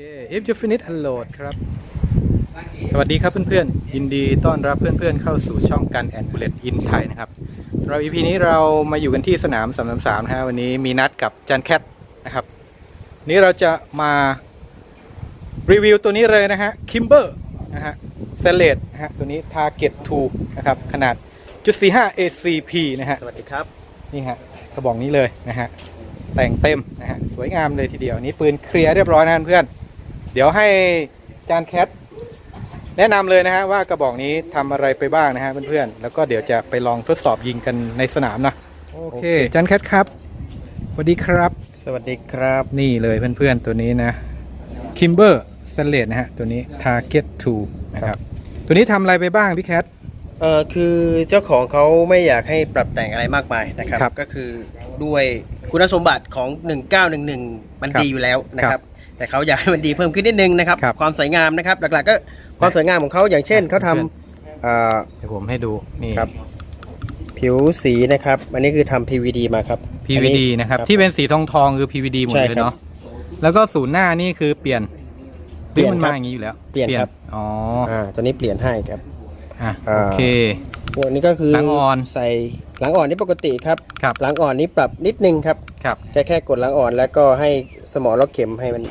เค if you finish unload ครับ สวัสดีครับเพื่อนๆ ยินดีต้อนรับเพื่อนๆ เข้าสู่ช่องกันแอนบุเลตอินไทยนะครับ เรา EP นี้เรามาอยู่กันที่สนาม333นะฮะวันนี้มีนัดกับจันแคทนะครับ นี้เราจะมารีวิวตัวนี้เลยนะฮะ Kimber นะฮะเซเลตนะฮะตัวนี้ Target 2นะครับ ขนาดจุด45 ACP นะฮะ สวัสดีครับ นี่ฮะกระบอกนี้เลยนะฮะแต่งเต็มนะฮะสวยงามเลยทีเดียวนี่ปืนเคลียร์เรียบร้อยนะเพื่อน เดี๋ยวให้จานแคทแนะนำเลยนะฮะว่ากระบอกนี้ทำอะไรไปบ้างนะฮะเพื่อนๆแล้วก็เดี๋ยวจะไปลองทดสอบยิงกันในสนามนะโอเคจานแคทครับสวัสดีครับ สวัสดีครับนี่เลยเพื่อนๆตัวนี้นะ Kimber s l a t นะฮะตัวนี้ Target 2นะครับตัวนี้ทำอะไรไปบ้างพี่แคทเอ่อคือเจ้าของเขาไม่อยากให้ปรับแต่งอะไรมากมายนะครับครับก็คือด้วยคุณสมบัติของ 1911 มันครับดีอยู่แล้วนะคครัรับบ แต่เขาอยากให้มันดีเพิ่มขึ้นนิดนึงนะครับ ครับ ความสวยงามนะครับ หลักๆก็ความสวยงามของเขาอย่างเช่นเขาทเพื่อนำเอ่อ เดี๋ยวผมให้ดูนี่ ครับ ผิวสีนะครับ อันนี้คือทำ PVD มาครับ PVD อันะครับ ที่เป็นสีทองทองๆคือ PVD หมดใช่เลยครับเนาะแล้วก็ศูนย์หน้านี่คือเปลี่ยนเปลี่ยนมันครัมาบอย่างนี้อยู่แล้วเปลี่ยนครับ อ๋ออ่าตัวนี้เปลี่ยนให้ครับ อะอ่า โอเค พวกนี้ก็คือหลังอ่อน ใส่หลังอ่อนนี่ปกติครับ ครับหลังอ่อนนี่ปรับนิดนึงครับ ครับ แค่แค่กดหลังอ่อนแล้วก็ให้สมอล็อกเข็มให้มัน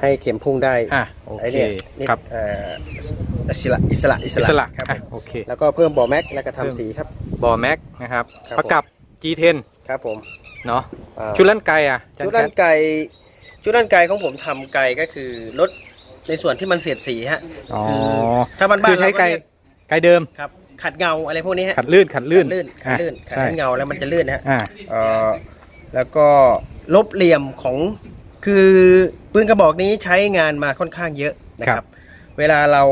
ให้เข็มพุ่งได้อะโอไอ้เคเนี่ยนี่ครับเอ่ออิสระอิสระอิสอิระสระครับอะผมโอเคแล้วก็เพิ่มบอแม็กแล้วก็เพิ่มทำสีครับ บอแม็กนะครับครับ ประกับ G10 ครับผมเนาะอ่าชุดลั่นไกอะชุดด้านไกลชุดด้านไกลของผมทำไกลก็คือลดในส่วนที่มันเสียดสีฮะ อ๋อถ้าบ้านๆคือใช้ไกเราก็เรียก ไกเดิม ครับขัดเงาอะไรพวกนี้ฮะขัดลื่นขัดลื่นขัดลื่นขัดลื่นอะขัดใช่ให้เงาแล้วมันจะลื่นนะฮะอ่า เอ่อแล้วก็ลบเหลี่ยมของ คือปืนกระบอกนี้ใช้งานมาค่อนข้างเยอะนะคครัรับบเวลาเรา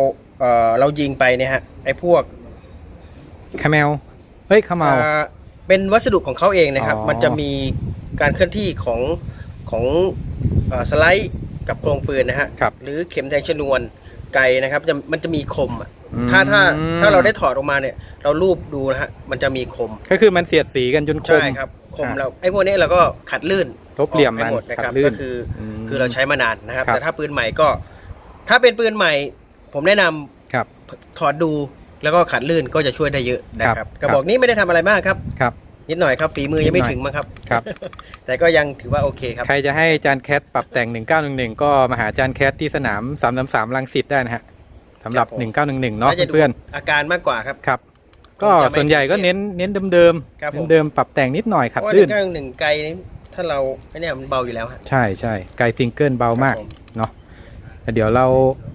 เอ่อเรายิงไปเนี่ยฮะไอ้พวกคาเมลเฮ้ยขมเมาอ่าเป็นวัสดุของเขาเองนะครับ อ๋อ มันจะมีการเคลื่อนที่ของของเอ่อสไลด์กับโครงปืนนะฮะ ครับ หรือเข็มแทงชนวนไกลนะครับจะมันจะมีคมอะอืม ถ้าถ้าถ้าเราได้ถอดออกมาเนี่ย เรารูปดูนะฮะมันจะมีคมก็คือมันเสียดสีกันจนคม ใช่ครับคมอ่าเราไอ้พวกนี้เราก็ขัดลื่น ลบเหลี่ยมออกให้หมดมันนะคขัรับดลื่นก็คืออม คือเราใช้มานานนะครับ ครับ แต่ถ้าปืนใหม่ก็ ถ้าเป็นปืนใหม่ ผมแนะนำครับ ถอดดูแล้วก็ขัดลื่นก็จะช่วยได้เยอะนะคครัรับบกระบอกนี้ไม่ได้ทำอะไรมากครับ ครับ นิดหน่อยครับฝีมือยังไม่นิดหน่อย ถึงมั้งครับ ครับ แต่ก็ยังถือว่าโอเคครับ ใครจะให้จานแคทปรับแต่ง 1911 ก็มาหาจานแคทที่สนาม 333ลังสิตได้นะฮะสำหรับ ครับผม 1911 เนาะน่าจะดูเพื่อนอาการมากกว่าครับ ๆครับ ก็จะไม่ส่วนใหญ่ก็เน้นเน้นเดิมครับผม ๆเดิมๆปรับแต่งนิดหน่อยเพขัดราะว่าลื่นในเครื่องหนึ่งไกลนี้ ถ้าเราไอ้เนี่ยมันเบาอยู่แล้วฮะ ใช่ใช่ไกลซิงเกิลเบามากครับผเนาะแต่เดี๋ยวเรา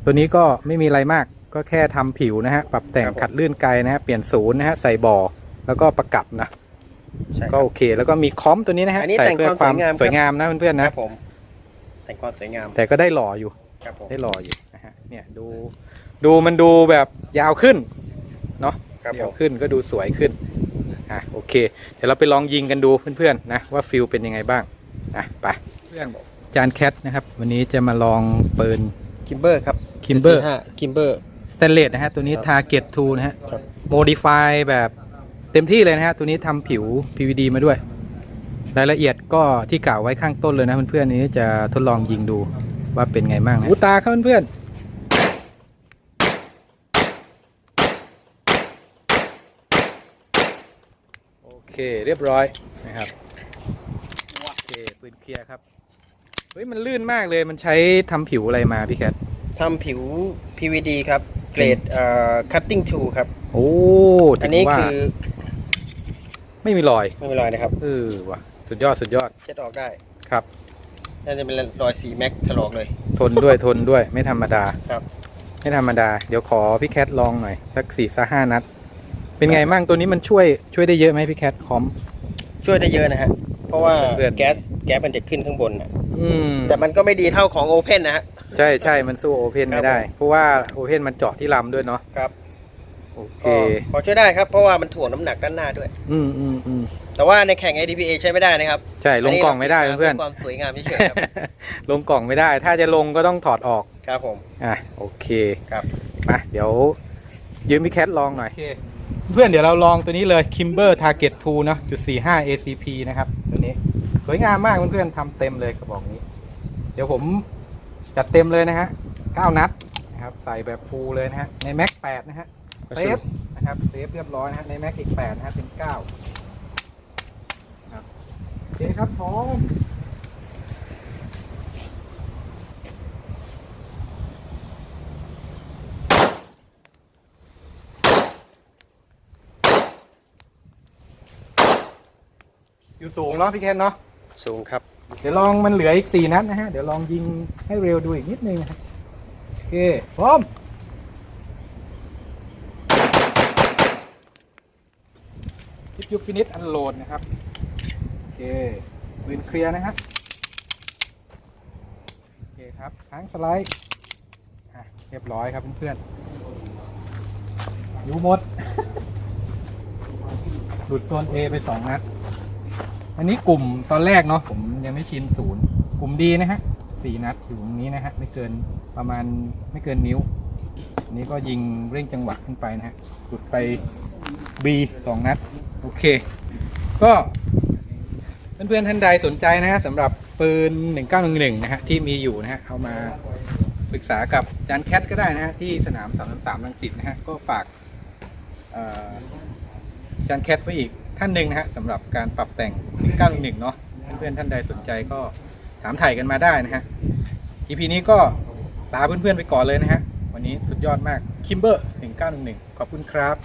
ตัวนี้ก็ไม่มีอะไรมากก็แค่ทำผิวนะฮะ ปรับแต่งครับผม ขัดลื่นไกลนะฮะ เปลี่ยนศูนย์นะฮะ ใส่บ่อแล้วก็ประกับนะ ใช่คก็รับ โอเค แล้วก็มีคอมตัวนี้นะฮะอันนี้ใส่แต่งเพื่อความสวยงามสวยงามนะเพื่อนๆคนะรับผม แต่งความสวยงามแต่ก็ได้หล่ออยู่ ครับผมได้รออยู่นะฮะเนี่ยดูดูมันดูแบบยาวขึ้นเนาะครับผยาวมขึ้นก็ดูสวยขึ้น อะโอเค เดี๋ยวเราไปลองยิงกันดูเพื่อนๆนะว่าฟิลเป็นยังไงบ้างนะไปเพื่อนจานแคทนะครับ วันนี้จะมาลองปืนคิมเบอร์ครับ Kimber คิมเบอร์สเตนเลสนะฮะตัวนี้ครับ Target 2นะฮะครับโมดิฟายแบบเต็มที่เลยนะฮะตัวนี้ทำผิว PVD มาด้วย รายละเอียดก็ที่กล่าวไว้ข้างต้นเลยนะเพื่อนๆนี้จะทดลองยิงดูว่าเป็นไงบ้างนะอุตาครับเพื่อนๆ เคเรียบร้อยนะครับโอเคปืนเคลียร์ครับเฮ้ยมันลื่นมากเลยมันใช้ทำผิวอะไรมาพี่แคททำผิว PVD ครับ เกรดเอ่อ cutting tool ครับ โอ้อันนี้ว่าคือไม่มีรอยไม่เป็นไรนะครับเออว่ะสุดยอดสุดยอดเช็ดออกได้ ครับ น่าจะเป็นรอยสีแม็กถลอกเลย ทนด้วยทนด้วยไม่ธรรมดาครับ ไม่ธรรมดา เดี๋ยวขอพี่แคทลองหน่อยสักสี่สักห้านัด เป็นไงมั่งตัวนี้มันช่วยช่วยได้เยอะไหมพี่แคทคอม ช่วยได้เยอะนะฮะ เพราะว่าเพื่อน แก๊สแก๊สมันจะขึ้นข้างบนนะอืมแต่มันก็ไม่ดีเท่าของโอเพนนะฮะ ใช่ใช่มันสู้โอเพนครับ ไม่ได้ผมเพราะว่าโอเพนมันเจาะที่ลำด้วยเนาะครับโอเค ก็พอช่วยได้ครับ เพราะว่ามันถ่วงน้ำหนักด้านหน้าด้วย อืมอืมอืมแต่ว่าในแข่ง ADPA ใช้ไม่ได้นะครับใช่ลงกล่องไม่ได้เพื่อนความสวยงามเฉยๆครับๆลงกล่องไม่ได้ ถ้าจะลงก็ต้องถอดออก ครับผม อะ โอเคครับ มาเดี๋ยว ยืมพี่แคทลองหน่อยเพื่อนเดี๋ยวเราลองตัวนี้เลย Kimber Target 2เนอะจุด45 ACP นะครับ ตัวนี้สวยงามมากเพื่อนๆทำเต็มเลยกระบอกนี้ เดี๋ยวผมจัดเต็มเลยนะฮะ 9 นัดนะครับ ใส่แบบฟูลเลยนะฮะ ในแม็ก8นะฮะเซฟนะครับเซฟเรียบร้อยนะฮะในแม็กอีก8นะฮะเป็น9ครับโอเคครับพร้อม สูงเนาะพี่เคนเนาะสูงครับ เดี๋ยวลองมันเหลืออีกสี่นัดนะฮะ เดี๋ยวลองยิงให้เร็วดูอีกนิดนึงนะฮะโอเคพร้อมคิดยูฟินิชอันโหลดนะครับ โอเคปืนเคลียร์นะฮะโอเคครับค้างสไลด์อะเรียบร้อยครับเพื่อนๆอยู่หมด หลุดโซน A ไปสองนัด อันนี้กลุ่มตอนแรกเนาะผมยังไม่ชินศูนย์กลุ่มดีนะฮะสี่นัดอยู่ตรงนี้นะฮะไม่เกินประมาณไม่เกินนิ้วอันนี้ก็ยิงเร่งจังหวะขึ้นไปนะฮะหลุดไป B สองนัดโอเค ก็เพื่อนๆท่านใดสนใจนะฮะสำหรับปืน 1911 นะฮะที่มีอยู่นะฮะเอามาปรึกษากับจานแคทก็ได้นะฮะที่สนาม333รังสิตนะฮะก็ฝากจานแคทไว้อีก ท่านหนึ่งนะฮะสำหรับการปรับแต่ง1911เนาะเพื่อนๆท่านใดสนใจก็ถามถ่ายกันมาได้นะฮะ EP นี้ก็ลาเพื่อนๆไปก่อนเลยนะฮะ วันนี้สุดยอดมากคิมเบอร์1911ขอบคุณครับ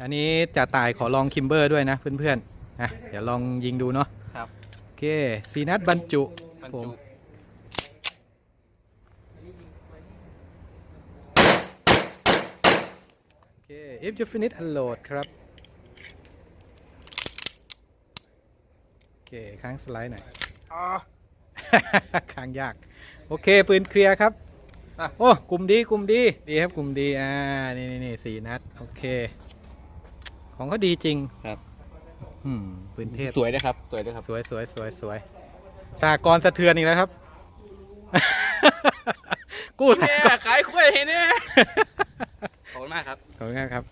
อันนี้จ่าตายขอลองคิมเบอร์ด้วยนะเพื่อนๆนะเดี๋ยวลองยิงดูเนาะครับโอเคสีนัดบรรจุผมโอเค if you finish unload ครับ โอเค ค้างสไลด์หน่อยอ๋อค้างยาก โอเค ปืนเคลียร์ครับอะโอ้กลุ่มดีกลุ่มดีดีครับกลุ่มดีอ่านี่นี่นี่สี่นัด โอเค ของเขาดีจริงครับ อืมปืนเทพสวยนะครับ สวยด้วยครับ สวยสวยสวยสวยสากรณ์สะเทือนอีกแล้วครับ กู้สากรณ์ ขายกล้วยเนี่ยขอบคุณมากครับ ขอบคุณครับ